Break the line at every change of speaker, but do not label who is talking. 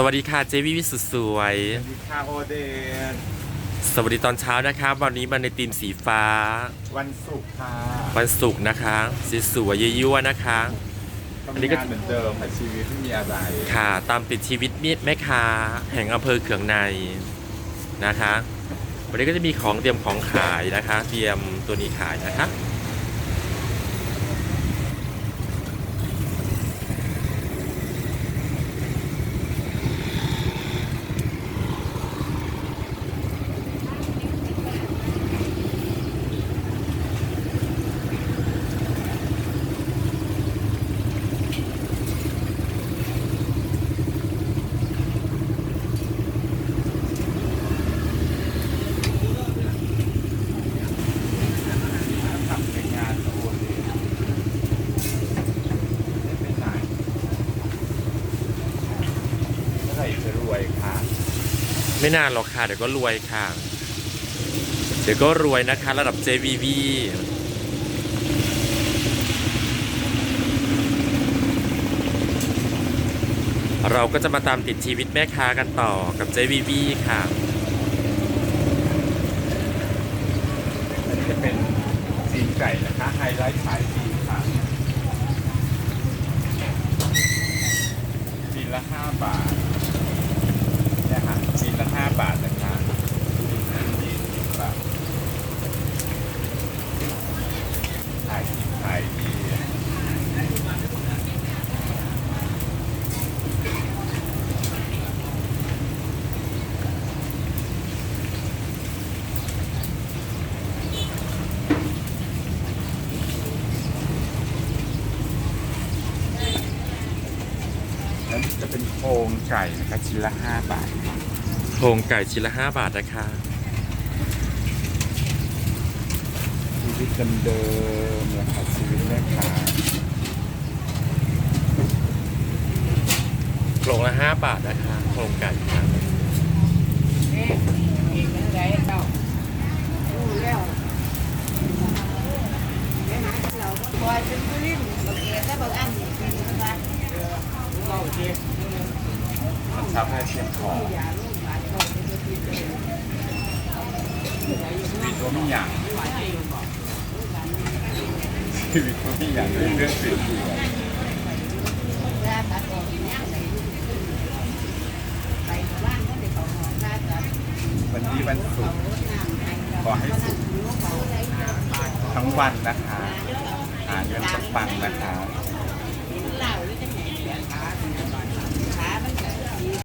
สวัสดีค่ะเจวิวิสุดสวย
สวัสดีค่ะโอเดน
สวัสดีตอนเช้านะครับ วันนี้มาในทีมสีฟ้า
วันศุกร์ค่ะ
วันศุกร์นะคะสีสวยๆยั่วๆนะคะ อันนี้
ทำ
ก็
งานเหมือนเดิมค่ะชีวิตไม่มีอะไร
ค่ะ ตามติดชีวิตมิตรแม่ค้าแห่งอำเภอเขืองในนะคะ วันนี้ก็จะมีของเตรียมของขายนะคะ เตรียมตัวนี้ขายนะคะ
ทำเป็นงานกับโอเดนไม่เป็นไรเมื่อไหร่จะรวยค่ะ
ไม่นานหรอกค่ะ เดี๋ยวก็รวยค่ะ เดี๋ยวก็รวยนะคะระดับ JVV เราก็จะมาตามติดชีวิตแม่ค้ากันต่อกับ JVV ค่ะ
อันนี้จะเป็นซีนไก่นะคะไฮไลท์ขายซีนค่ะซีนละห้าบาทเนี่ยค่ะซีนละห้าบาทนะคะซีนสิบบาทขายดีขายดี แล้วจะเป็นโครงไก่นะคะชิ้นละห้าบาท
โครงไก่ชิ้นละ5บาทนะคะ
ชีวิตเดิมๆนะคะชีวิตแม่ค้า
โครงละ5บาทนะคะโครงไก่ค่ะ
นี่อีกแล้วได้เจ้า ครับ
ให้เชียง
ค
อมีตัวมีอย่างชีวิตตัวมีอย่างด้วเรื่อง
เปลี่ยน
วันนี้วันศุกร์ขอให้สุขทั้งวันนะคะอ่านเรื่องปังนะคะ